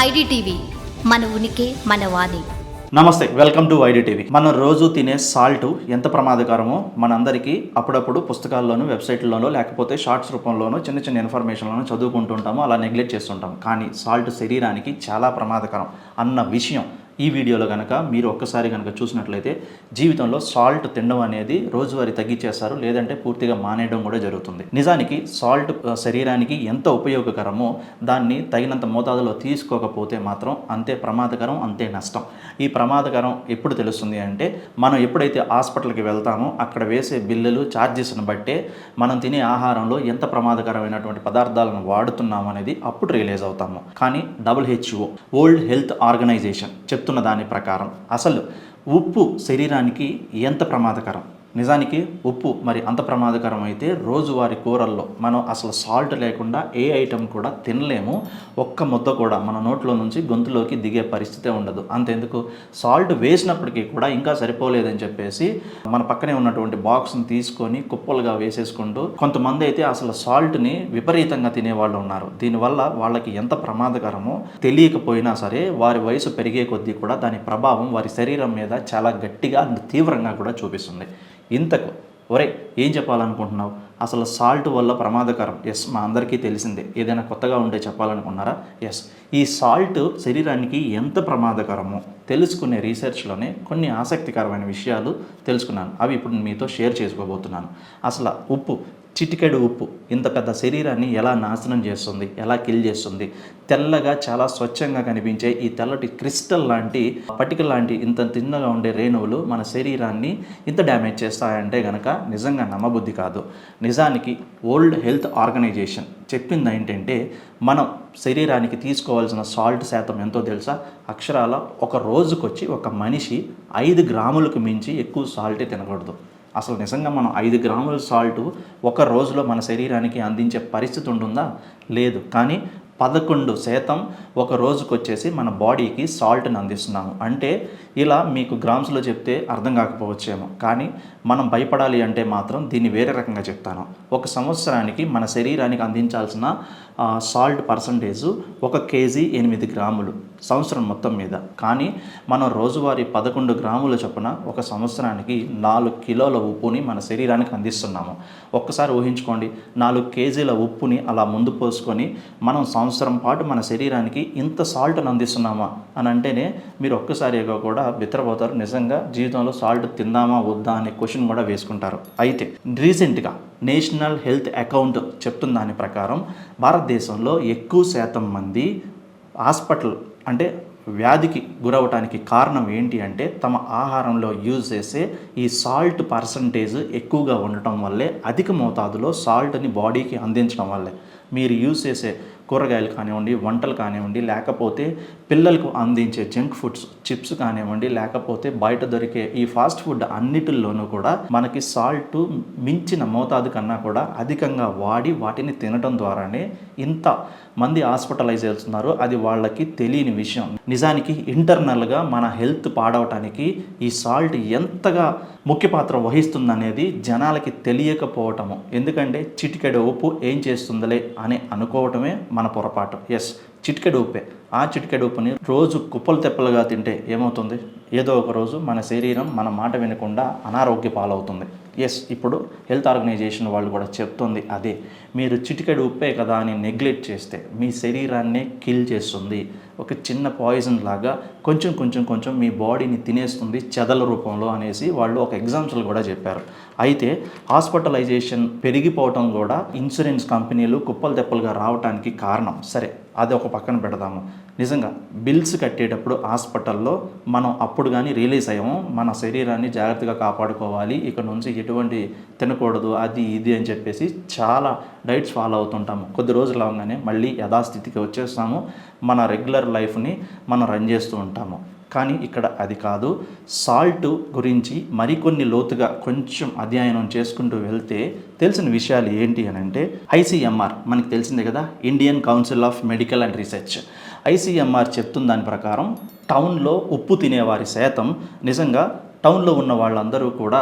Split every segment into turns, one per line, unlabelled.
IDTV మన ఉనికి మన వాణి.
నమస్తే వెల్కమ్ టు ఐడిటీవీ. మనం రోజు తినే సాల్ట్ ఎంత ప్రమాదకరమో మనందరికీ అప్పుడప్పుడు పుస్తకాల్లోనూ వెబ్సైట్లలోనూ లేకపోతే షార్ట్స్ రూపంలోనూ చిన్న చిన్న ఇన్ఫర్మేషన్లోనూ చదువుకుంటుంటాము అలా నెగ్లెక్ట్ చేస్తుంటాం. కానీ సాల్ట్ శరీరానికి చాలా ప్రమాదకరం అన్న విషయం ఈ వీడియోలో కనుక మీరు ఒక్కసారి కనుక చూసినట్లయితే జీవితంలో సాల్ట్ తినడం అనేది రోజువారీ తగ్గించేస్తారు లేదంటే పూర్తిగా మానేయడం కూడా జరుగుతుంది. నిజానికి సాల్ట్ శరీరానికి ఎంత ఉపయోగకరమో దాన్ని తగినంత మోతాదులో తీసుకోకపోతే మాత్రం అంతే ప్రమాదకరం అంతే నష్టం. ఈ ప్రమాదకరం ఎప్పుడు తెలుస్తుంది అంటే మనం ఎప్పుడైతే హాస్పిటల్కి వెళ్తామో అక్కడ వేసే బిల్లులు ఛార్జెస్ను బట్టే మనం తినే ఆహారంలో ఎంత ప్రమాదకరమైనటువంటి పదార్థాలను వాడుతున్నాం అనేది అప్పుడు రియలైజ్ అవుతాము. కానీ డబ్ల్యూహెచ్ఓ వరల్డ్ హెల్త్ ఆర్గనైజేషన్ చెప్తున్న దాని ప్రకారం అసలు ఉప్పు శరీరానికి ఎంత ప్రమాదకరం? నిజానికి ఉప్పు మరి అంత ప్రమాదకరం అయితే రోజువారి కూరల్లో మనం అసలు సాల్ట్ లేకుండా ఏ ఐటెం కూడా తినలేము. ఒక్క ముద్ద కూడా మన నోట్లో నుంచి గొంతులోకి దిగే పరిస్థితే ఉండదు. అంతెందుకు? సాల్ట్ వేసినప్పటికీ కూడా ఇంకా సరిపోలేదని చెప్పేసి మన పక్కనే ఉన్నటువంటి బాక్స్ని తీసుకొని కుప్పలుగా వేసేసుకుంటూ కొంతమంది అయితే అసలు సాల్ట్ని విపరీతంగా తినేవాళ్ళు ఉన్నారు. దీనివల్ల వాళ్ళకి ఎంత ప్రమాదకరమో తెలియకపోయినా సరే వారి వయసు పెరిగే కొద్దీ కూడా దాని ప్రభావం వారి శరీరం మీద చాలా గట్టిగా తీవ్రంగా కూడా చూపిస్తుంది. ఇంతకు ఒరే ఏం చెప్పాలనుకుంటున్నావు? అసలు సాల్ట్ వల్ల ప్రమాదకరం. ఎస్ మా అందరికీ తెలిసిందే. ఏదైనా కొత్తగా ఉంటే చెప్పాలనుకున్నారా? ఎస్. ఈ సాల్ట్ శరీరానికి ఎంత ప్రమాదకరమో తెలుసుకునే రీసెర్చ్లోనే కొన్ని ఆసక్తికరమైన విషయాలు తెలుసుకున్నాను. అవి ఇప్పుడు మీతో షేర్ చేసుకోబోతున్నాను. అసలు ఉప్పు చిటికెడు ఉప్పు. ఇంత పెద్ద శరీరాన్ని ఎలా నాశనం చేస్తుంది? ఎలా కిల్ చేస్తుంది? తెల్లగా చాలా స్వచ్ఛంగా కనిపించే ఈ తెల్లటి క్రిస్టల్ లాంటి పటిక లాంటి ఇంత తిన్నగా ఉండే రేణువులు మన శరీరాన్ని ఇంత డ్యామేజ్ చేస్తాయంటే గనక నిజంగా నమ్మబుద్ధి కాదు. నిజానికి వరల్డ్ హెల్త్ ఆర్గనైజేషన్ చెప్పింది ఏంటంటే మనం శరీరానికి తీసుకోవాల్సిన సాల్ట్ శాతం ఎంతో తెలుసా? అక్షరాల ఒక రోజుకొచ్చి ఒక మనిషి ఐదు గ్రాములకు మించి ఎక్కువ సాల్టే తినకూడదు. అసలు నిజంగా మనం ఐదు గ్రాముల సాల్ట్ ఒక రోజులో మన శరీరానికి అందించే పరిస్థితి ఉంటుందా? లేదు. కానీ పదకొండు శాతం ఒక రోజుకు వచ్చేసి మన బాడీకి సాల్ట్ని అందిస్తున్నాము. అంటే ఇలా మీకు గ్రామ్స్లో చెప్తే అర్థం కాకపోవచ్చేమో. కానీ మనం భయపడాలి అంటే మాత్రం దీన్ని వేరే రకంగా చెప్తాను. ఒక సంవత్సరానికి మన శరీరానికి అందించాల్సిన సాల్ట్ పర్సంటేజ్ ఒక కేజీ ఎనిమిది గ్రాములు సంవత్సరం మొత్తం మీద. కానీ మనం రోజువారీ పదకొండు గ్రాముల చొప్పున ఒక సంవత్సరానికి నాలుగు కిలోల ఉప్పుని మన శరీరానికి అందిస్తున్నాము. ఒక్కసారి ఊహించుకోండి. నాలుగు కేజీల ఉప్పుని అలా ముందు పోసుకొని మనం సంవత్సరం పాటు మన శరీరానికి ఇంత సాల్ట్ని అందిస్తున్నామా అని అంటేనే మీరు ఒక్కసారిగా కూడా బిత్తరపోతారు. నిజంగా జీవితంలో సాల్ట్ తిందామా వద్దా అనే క్వశ్చన్ కూడా వేసుకుంటారు. అయితే రీసెంట్గా నేషనల్ హెల్త్ అకౌంట్ చెప్తున్న దాని ప్రకారం భారతదేశంలో ఎక్కువ శాతం మంది హాస్పిటల్ అంటే వ్యాధికి గురవటానికి కారణం ఏంటి అంటే తమ ఆహారంలో యూజ్ చేసే ఈ సాల్ట్ పర్సంటేజ్ ఎక్కువగా ఉండటం వల్లే అధిక మోతాదులో సాల్ట్ని బాడీకి అందించడం వల్లే. మీరు యూజ్ చేసే కూరగాయలు కానివ్వండి వంటలు కానివ్వండి లేకపోతే పిల్లలకు అందించే జంక్ ఫుడ్స్ చిప్స్ కానివ్వండి లేకపోతే బయట దొరికే ఈ ఫాస్ట్ ఫుడ్ అన్నిటిల్లోనూ కూడా మనకి సాల్ట్ మించిన మోతాదు కన్నా కూడా అధికంగా వాడి వాటిని తినడం ద్వారానే ఇంత మంది హాస్పిటలైజ్ అవుతున్నారు అది వాళ్ళకి తెలియని విషయం. నిజానికి ఇంటర్నల్గా మన హెల్త్ పాడవటానికి ఈ సాల్ట్ ఎంతగా ముఖ్య పాత్ర వహిస్తుందనేది జనాలకి తెలియకపోవటము. ఎందుకంటే చిటికెడ ఉప్పు ఏం చేస్తుందిలే అని అనుకోవటమే మన పొరపాటు. ఎస్ చిటికెడు ఉప్పే. ఆ చిటికెడు ఉప్పుని రోజు కుప్పలు తెప్పలుగా తింటే ఏమవుతుంది? ఏదో ఒక రోజు మన శరీరం మన మాట వినకుండా అనారోగ్య పాలవుతుంది. ఎస్ ఇప్పుడు హెల్త్ ఆర్గనైజేషన్ వాళ్ళు కూడా చెప్తుంది అదే. మీరు చిటికెడు ఉప్పే కదా అని నెగ్లెక్ట్ చేస్తే మీ శరీరాన్నే కిల్ చేస్తుంది. ఒక చిన్న పాయిజన్ లాగా కొంచెం కొంచెం కొంచెం మీ బాడీని తినేస్తుంది చెదల రూపంలో అనేసి వాళ్ళు ఒక ఎగ్జాంపుల్ కూడా చెప్పారు. అయితే హాస్పిటలైజేషన్ పెరిగిపోవటం కూడా ఇన్సూరెన్స్ కంపెనీలు కుప్పలు తెప్పలుగా రావటానికి కారణం. సరే అది ఒక పక్కన పెడదాము. నిజంగా బిల్స్ కట్టేటప్పుడు హాస్పిటల్లో మనం అప్పుడు కానీ రిలీజ్ అయ్యాము. మన శరీరాన్ని జాగ్రత్తగా కాపాడుకోవాలి. ఇక్కడ నుంచి ఎటువంటి తినకూడదు అది ఇది అని చెప్పేసి చాలా డైట్స్ ఫాలో అవుతుంటాము. కొద్ది రోజులు అవగానే మళ్ళీ యథాస్థితికి వచ్చేస్తాము. మన రెగ్యులర్ లైఫ్ని మనం రన్ చేస్తూ ఉంటాము. కానీ ఇక్కడ అది కాదు. సాల్ట్ గురించి మరికొన్ని లోతుగా కొంచెం అధ్యయనం చేసుకుంటూ వెళ్తే తెలిసిన విషయాలు ఏంటి అని అంటే ఐసీఎంఆర్ మనకి తెలిసిందే కదా Indian council of medical and research. ICMR చెప్తున్న దాని ప్రకారం టౌన్లో ఉప్పు తినేవారి శాతం నిజంగా టౌన్లో ఉన్న వాళ్ళందరూ కూడా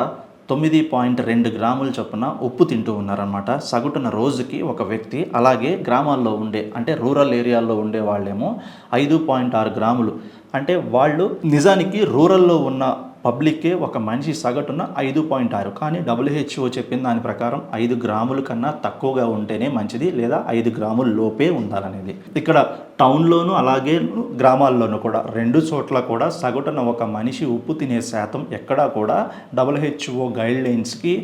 తొమ్మిది పాయింట్ రెండు గ్రాముల చొప్పున ఉప్పు తింటూ ఉన్నారనమాట సగటున రోజుకి ఒక వ్యక్తి అలాగే గ్రామాల్లో ఉండే అంటే రూరల్ ఏరియాల్లో ఉండే వాళ్ళేమో ఐదు పాయింట్ ఆరు గ్రాములు అంటే వాళ్ళు నిజానికి రూరల్లో ఉన్న పబ్లిక్కే ఒక మనిషి సగటున ఐదు పాయింట్ ఆరు. కానీ డబ్ల్యూహెచ్ఓ చెప్పిన దాని ప్రకారం ఐదు గ్రాముల కన్నా తక్కువగా ఉంటేనే మంచిది లేదా ఐదు గ్రాముల లోపే ఉండాలనేది. ఇక్కడ టౌన్లోను అలాగే గ్రామాల్లోనూ కూడా రెండు చోట్ల కూడా సగటున ఒక మనిషి ఉప్పు తినే శాతం ఎక్కడా కూడా డబ్ల్యూహెచ్ఓ గైడ్ లైన్స్కి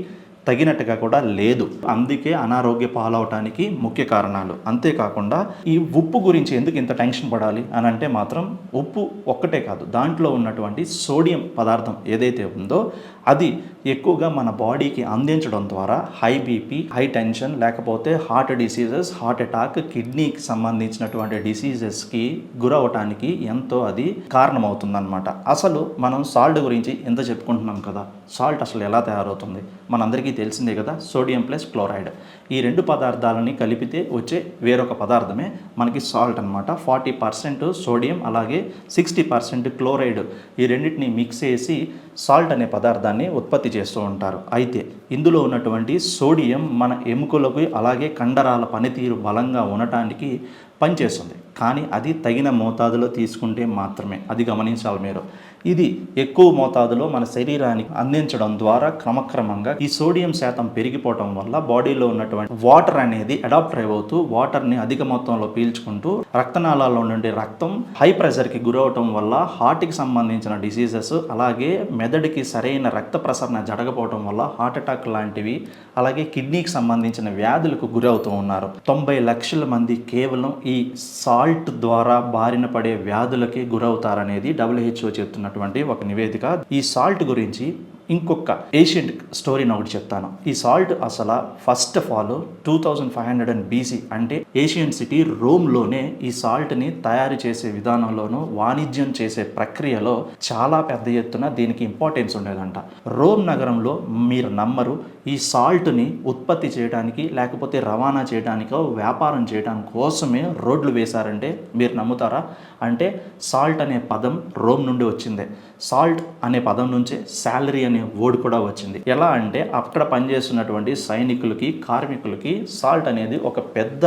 తగినట్టుగా కూడా లేదు. అందుకే అనారోగ్య పాలవటానికి ముఖ్య కారణాలు. అంతేకాకుండా ఈ ఉప్పు గురించి ఎందుకు ఇంత టెన్షన్ పడాలి అని అంటే మాత్రం ఉప్పు ఒక్కటే కాదు. దాంట్లో ఉన్నటువంటి సోడియం పదార్థం ఏదైతే ఉందో అది ఎక్కువగా మన బాడీకి అందించడం ద్వారా హై బీపీ హై టెన్షన్ లేకపోతే హార్ట్ డిసీజెస్ హార్ట్ అటాక్ కిడ్నీకి సంబంధించినటువంటి డిసీజెస్కి గురవటానికి ఎంతో అది కారణమవుతుందన్నమాట. అసలు మనం సాల్ట్ గురించి ఎంత చెప్పుకుంటున్నాం కదా సాల్ట్ అసలు ఎలా తయారవుతుంది? మనందరికీ తెలిసిందే కదా సోడియం ప్లస్ క్లోరైడ్. ఈ రెండు పదార్థాలని కలిపితే వచ్చే వేరొక పదార్థమే మనకి సాల్ట్ అనమాట ఫార్టీ పర్సెంట్ సోడియం అలాగే సిక్స్టీ పర్సెంట్ క్లోరైడ్ ఈ రెండింటిని మిక్స్ చేసి సాల్ట్ అనే పదార్థాన్ని ఉత్పత్తి చేస్తూ ఉంటారు. అయితే ఇందులో ఉన్నటువంటి సోడియం మన ఎముకలకు అలాగే కండరాల పనితీరు బలంగా ఉండటానికి పనిచేస్తుంది. కానీ అది తగిన మోతాదులో తీసుకుంటే మాత్రమే. అది గమనించాలి మీరు. ఇది ఎక్కువ మోతాదులో మన శరీరానికి అందించడం ద్వారా క్రమక్రమంగా ఈ సోడియం శాతం పెరిగిపోవటం వల్ల బాడీలో ఉన్నటువంటి వాటర్ అనేది అడాప్ట్ అవుతూ వాటర్ని అధిక మొత్తంలో పీల్చుకుంటూ రక్తనాళాల్లో నుండి రక్తం హై ప్రెషర్కి గురవటం వల్ల హార్ట్కి సంబంధించిన డిసీజెస్ అలాగే మెదడుకి సరైన రక్త ప్రసరణ జరగపోవటం వల్ల హార్ట్ అటాక్ లాంటివి అలాగే కిడ్నీకి సంబంధించిన వ్యాధులకు గురవుతూ ఉన్నారు. తొంభై లక్షల మంది కేవలం ఈ సాల్ట్ ద్వారా బారిన పడే వ్యాధులకి గురవుతారనేది డబ్ల్యూహెచ్ఓ చెప్తున్నటువంటి ఒక నివేదిక. ఈ సాల్ట్ గురించి ఇంకొక ఏషియంట్ స్టోరీని ఒకటి చెప్తాను. ఈ సాల్ట్ అసలు first of all two thousand five hundred and BC అంటే ఏషియన్ సిటీ రోమ్లోనే ఈ సాల్ట్ని తయారు చేసే విధానంలోనూ వాణిజ్యం చేసే ప్రక్రియలో చాలా పెద్ద ఎత్తున దీనికి ఇంపార్టెన్స్ ఉండేదంట. రోమ్ నగరంలో మీరు నమ్మరు ఈ సాల్ట్ని ఉత్పత్తి చేయడానికి లేకపోతే రవాణా చేయడానికో వ్యాపారం చేయడానికి కోసమే రోడ్లు వేశారంటే మీరు నమ్ముతారా? అంటే సాల్ట్ అనే పదం రోమ్ నుండి వచ్చిందే. సాల్ట్ అనే పదం నుంచే శాలరీ అనే ఓడి కూడా వచ్చింది. ఎలా అంటే అక్కడ పనిచేస్తున్నటువంటి సైనికులకి కార్మికులకి సాల్ట్ అనేది ఒక పెద్ద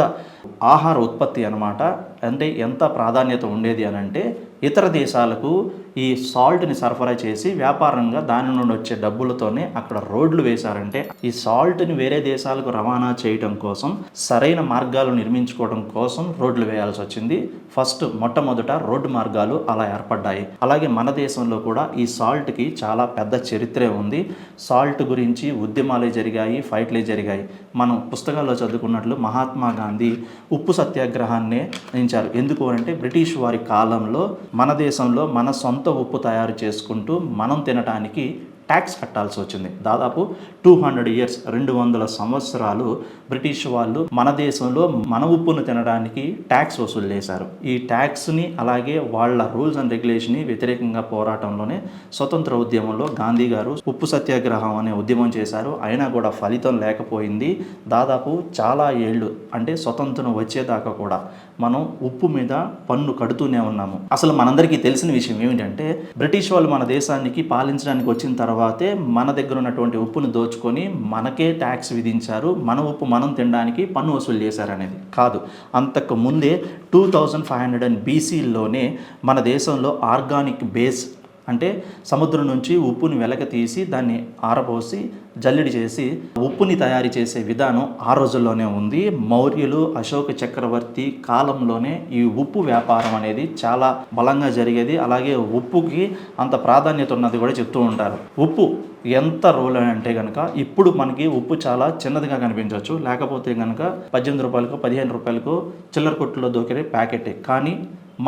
ఆహార ఉత్పత్తి అన్నమాట. అంటే ఎంత ప్రాధాన్యత ఉండేది అని అంటే ఇతర దేశాలకు ఈ సాల్ట్ని సరఫరా చేసి వ్యాపారంగా దాని నుండి వచ్చే డబ్బులతోనే అక్కడ రోడ్లు వేశారంటే ఈ సాల్ట్ని వేరే దేశాలకు రవాణా చేయడం కోసం సరైన మార్గాలు నిర్మించుకోవడం కోసం రోడ్లు వేయాల్సి వచ్చింది. ఫస్ట్ మొట్టమొదట రోడ్డు మార్గాలు అలా ఏర్పడ్డాయి. అలాగే మన దేశంలో కూడా ఈ సాల్ట్కి చాలా పెద్ద చరిత్రే ఉంది. సాల్ట్ గురించి ఉద్యమాలే జరిగాయి ఫైట్లే జరిగాయి. మనం పుస్తకాల్లో చదువుకున్నట్లు మహాత్మా గాంధీ ఉప్పు సత్యాగ్రహాన్నే నించారు ఎందుకు అంటే బ్రిటిష్ వారి కాలంలో మన దేశంలో మన సొంత ఉప్పు తయారు చేసుకుంటూ మనం తినటానికి ట్యాక్స్ కట్టాల్సి వచ్చింది. దాదాపు టూ హండ్రెడ్ ఇయర్స్ రెండు వందల సంవత్సరాలు బ్రిటిష్ వాళ్ళు మన దేశంలో మన ఉప్పును తినడానికి ట్యాక్స్ వసూలు చేశారు. ఈ ట్యాక్స్ని అలాగే వాళ్ళ రూల్స్ అండ్ రెగ్యులేషన్ని వ్యతిరేకంగా పోరాటంలోనే స్వతంత్ర ఉద్యమంలో గాంధీ గారు ఉప్పు సత్యాగ్రహం అనే ఉద్యమం చేశారు. అయినా కూడా ఫలితం లేకపోయింది. దాదాపు చాలా ఏళ్ళు అంటే స్వతంత్రం వచ్చేదాకా కూడా మనం ఉప్పు మీద పన్ను కడుతూనే ఉన్నాము. అసలు మనందరికీ తెలిసిన విషయం ఏమిటంటే బ్రిటిష్ వాళ్ళు మన దేశానికి పాలించడానికి వచ్చిన తర్వాత తర్వాతే మన దగ్గర ఉన్నటువంటి ఉప్పును దోచుకొని మనకే ట్యాక్స్ విధించారు. మన ఉప్పు మనం తినడానికి పన్ను వసూలు చేశారనేది కాదు. అంతకు ముందే two thousand five hundred and బీసీలోనే మన దేశంలో ఆర్గానిక్ బేస్ అంటే సముద్రం నుంచి ఉప్పుని వెలక తీసి దాన్ని ఆరబోసి జల్లెడి చేసి ఉప్పుని తయారు చేసే విధానం ఆ రోజుల్లోనే ఉంది. మౌర్యులు అశోక చక్రవర్తి కాలంలోనే ఈ ఉప్పు వ్యాపారం అనేది చాలా బలంగా జరిగేది. అలాగే ఉప్పుకి అంత ప్రాధాన్యత ఉన్నది కూడా చెప్తూ ఉంటారు. ఉప్పు ఎంత రోల్ అని అంటే కనుక ఇప్పుడు మనకి ఉప్పు చాలా చిన్నదిగా కనిపించవచ్చు. లేకపోతే కనుక పద్దెనిమిది రూపాయలకు పదిహేను రూపాయలకు చిల్లర కొట్టులో దొరికే ప్యాకెటే. కానీ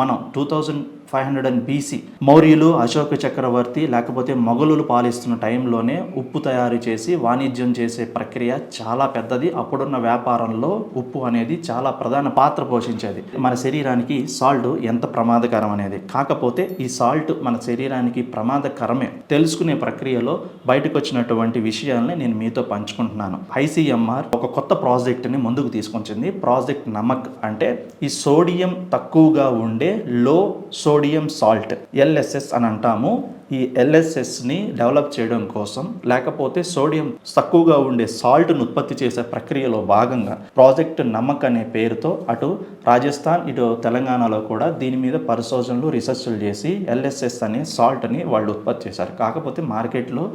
మనం two thousand five hundred and BC మౌర్యులు Ashoka చక్రవర్తి లేకపోతే మొఘలులు పాలిస్తున్న టైంలోనే ఉప్పు తయారు చేసి వాణిజ్యం చేసే ప్రక్రియ చాలా పెద్దది. అప్పుడున్న వ్యాపారంలో ఉప్పు అనేది చాలా ప్రధాన పాత్ర పోషించేది. మన శరీరానికి సాల్ట్ ఎంత ప్రమాదకరం అనేది. కాకపోతే ఈ సాల్ట్ మన శరీరానికి ప్రమాదకరమే. తెలుసుకునే ప్రక్రియలో బయటకు వచ్చినటువంటి విషయాల్ని నేను మీతో పంచుకుంటున్నాను. ఐసీఎంఆర్ ఒక కొత్త ప్రాజెక్ట్ని ముందుకు తీసుకొచ్చింది. ప్రాజెక్ట్ నమక్ అంటే ఈ సోడియం తక్కువగా ఉండే లో సోడియం సోడియం సాల్ట్ ఎల్ఎస్ఎస్ అని అంటాము. ఈ ఎల్ఎస్ఎస్ని డెవలప్ చేయడం కోసం లేకపోతే సోడియం తక్కువగా ఉండే సాల్ట్ను ఉత్పత్తి చేసే ప్రక్రియలో భాగంగా ప్రాజెక్ట్ నమ్మక్ అనే పేరుతో అటు రాజస్థాన్ ఇటు తెలంగాణలో కూడా దీని మీద పరిశోధనలు రీసెర్చ్లు చేసి ఎల్ఎస్ఎస్ అనే సాల్ట్ని వాళ్ళు ఉత్పత్తి చేశారు. కాకపోతే మార్కెట్లో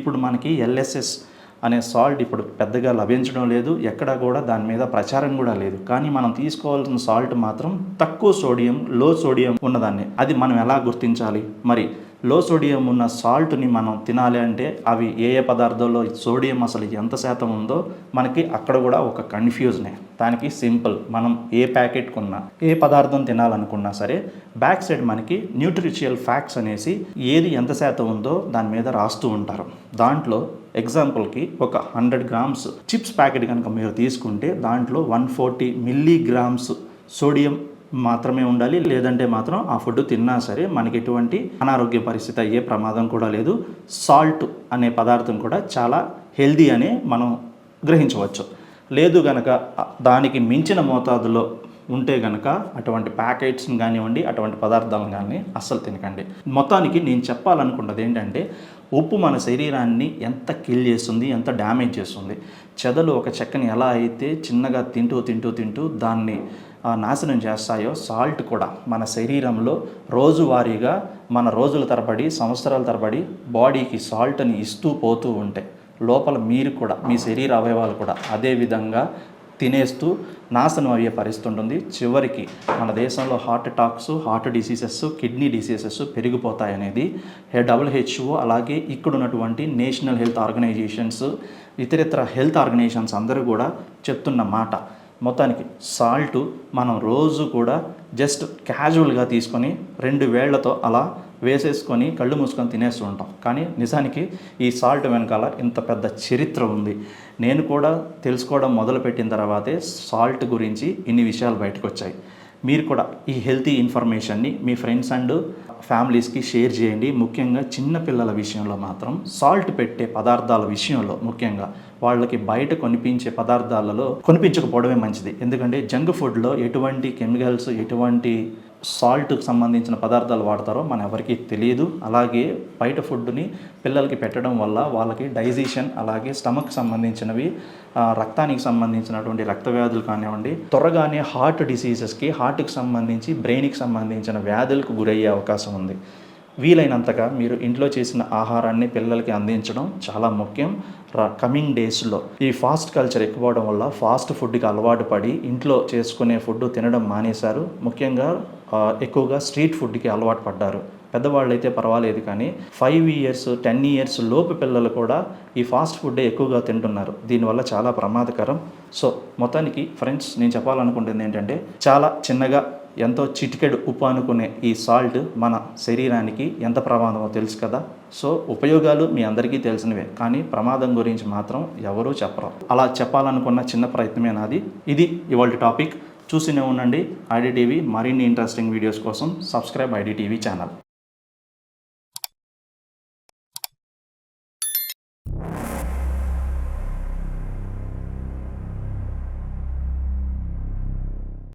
ఇప్పుడు మనకి ఎల్ఎస్ఎస్ అనే సాల్ట్ ఇప్పుడు పెద్దగా లభించడం లేదు ఎక్కడ కూడా దాని మీద ప్రచారం కూడా లేదు. కానీ మనం తీసుకోవాల్సిన సాల్ట్ మాత్రం తక్కువ సోడియం లో సోడియం ఉన్నదాన్ని. అది మనం ఎలా గుర్తించాలి? మరి లో సోడియం ఉన్న సాల్ట్ని మనం తినాలి అంటే అవి ఏ ఏ పదార్థాల్లో సోడియం అసలు ఎంత శాతం ఉందో మనకి అక్కడ కూడా ఒక కన్ఫ్యూజనే. దానికి సింపుల్. మనం ఏ ప్యాకెట్ కొన్నా ఏ పదార్థం తినాలనుకున్నా సరే బ్యాక్ సైడ్ మనకి న్యూట్రిషియల్ ఫ్యాక్ట్స్ అనేసి ఏది ఎంత శాతం ఉందో దాని మీద రాస్తూ ఉంటారు. దాంట్లో ఎగ్జాంపుల్కి ఒక హండ్రెడ్ గ్రామ్స్ చిప్స్ ప్యాకెట్ కనుక మీరు తీసుకుంటే దాంట్లో వన్ ఫార్టీ మిల్లీగ్రామ్స్ సోడియం మాత్రమే ఉండాలి. లేదంటే మాత్రం ఆ ఫుడ్ తిన్నా సరే మనకి ఎటువంటి అనారోగ్య పరిస్థితి అయ్యే ప్రమాదం కూడా లేదు. సాల్ట్ అనే పదార్థం కూడా చాలా హెల్దీ అని మనం గ్రహించవచ్చు. లేదు గనక దానికి మించిన మోతాదులో ఉంటే గనక అటువంటి ప్యాకెట్స్ని కానివ్వండి అటువంటి పదార్థాలను కానీ అస్సలు తినకండి. మొత్తానికి నేను చెప్పాలనుకున్నది ఏంటంటే ఉప్పు మన శరీరాన్ని ఎంత కిల్ చేస్తుంది ఎంత డ్యామేజ్ చేస్తుంది. చెదలు ఒక చెక్కని ఎలా అయితే చిన్నగా తింటూ తింటూ తింటూ దాన్ని నాశనం చేస్తాయో సాల్ట్ కూడా మన శరీరంలో రోజువారీగా మన రోజుల తరబడి సంవత్సరాల తరబడి బాడీకి సాల్ట్ని ఇస్తూ పోతూ ఉంటాయి లోపల మీరు కూడా మీ శరీర అవయవాలు కూడా అదే విధంగా తినేస్తూ నాశనం అయ్యే పరిస్థితి ఉంటుంది చివరికి మన దేశంలో heart attacks heart diseases kidney diseases పెరిగిపోతాయి అనేది డబ్ల్యూహెచ్ఓ అలాగే ఇక్కడ ఉన్నటువంటి నేషనల్ హెల్త్ ఆర్గనైజేషన్స్ ఇతరితర హెల్త్ ఆర్గనైజేషన్స్ అందరూ కూడా చెప్తున్న మాట. మొత్తానికి సాల్ట్ మనం రోజు కూడా జస్ట్ క్యాజువల్గా తీసుకొని రెండు వేళ్ళతో అలా వేసేసుకొని కళ్ళు మూసుకొని తినేస్తూ ఉంటాం. కానీ నిజానికి ఈ సాల్ట్ వెనకాల ఇంత పెద్ద చరిత్ర ఉంది. నేను కూడా తెలుసుకోవడం మొదలుపెట్టిన తర్వాతే సాల్ట్ గురించి ఇన్ని విషయాలు బయటకు వచ్చాయి మీరు కూడా ఈ హెల్తీ ఇన్ఫర్మేషన్ని మీ ఫ్రెండ్స్ అండ్ ఫ్యామిలీస్కి షేర్ చేయండి. ముఖ్యంగా చిన్నపిల్లల విషయంలో మాత్రం సాల్ట్ పెట్టే పదార్థాల విషయంలో ముఖ్యంగా వాళ్ళకి బయట కొనిపించే పదార్థాలలో కొనిపించకపోవడమే మంచిది. ఎందుకంటే జంక్ ఫుడ్లో ఎటువంటి కెమికల్స్ ఎటువంటి సాల్ట్కి సంబంధించిన పదార్థాలు వాడతారో మన ఎవరికీ తెలియదు. అలాగే బయట ఫుడ్ని పిల్లలకి పెట్టడం వల్ల వాళ్ళకి డైజెషన్ అలాగే స్టమక్ సంబంధించినవి రక్తానికి సంబంధించినటువంటి రక్త వ్యాధులు కానివ్వండి త్వరగానే హార్ట్ డిసీజెస్కి హార్ట్కి సంబంధించి బ్రెయిన్కి సంబంధించిన వ్యాధులకు గురయ్యే అవకాశం ఉంది. వీలైనంతగా మీరు ఇంట్లో చేసిన ఆహారాన్ని పిల్లలకి అందించడం చాలా ముఖ్యం. కమింగ్ డేస్లో ఈ ఫాస్ట్ కల్చర్ ఎక్కువ అవడం వల్ల ఫాస్ట్ ఫుడ్కి అలవాటు పడి ఇంట్లో చేసుకునే ఫుడ్ తినడం మానేశారు. ముఖ్యంగా ఎక్కువగా స్ట్రీట్ ఫుడ్కి అలవాటు పడ్డారు. పెద్దవాళ్ళు అయితే పర్వాలేదు కానీ ఫైవ్ ఇయర్స్ టెన్ ఇయర్స్ లోపు పిల్లలు కూడా ఈ ఫాస్ట్ ఫుడ్డే ఎక్కువగా తింటున్నారు. దీనివల్ల చాలా ప్రమాదకరం. సో మొత్తానికి ఫ్రెండ్స్ నేను చెప్పాలనుకుంటుంది ఏంటంటే చాలా చిన్నగా ఎంతో చిటికెడు ఉప్పు అనుకునే ఈ సాల్ట్ మన శరీరానికి ఎంత ప్రమాదమో తెలుసు కదా. సో ఉపయోగాలు మీ అందరికీ తెలిసినవే. కానీ ప్రమాదం గురించి మాత్రం ఎవరూ చెప్పరు. అలా చెప్పాలనుకున్న చిన్న ప్రయత్నమే నాది. ఇది ఇవాళ టాపిక్. చూసినే ఉండండి. ఐడిటీవీ మరిన్ని ఇంట్రెస్టింగ్ వీడియోస్ కోసం సబ్స్క్రైబ్ ఐడిటీవీ ఛానల్.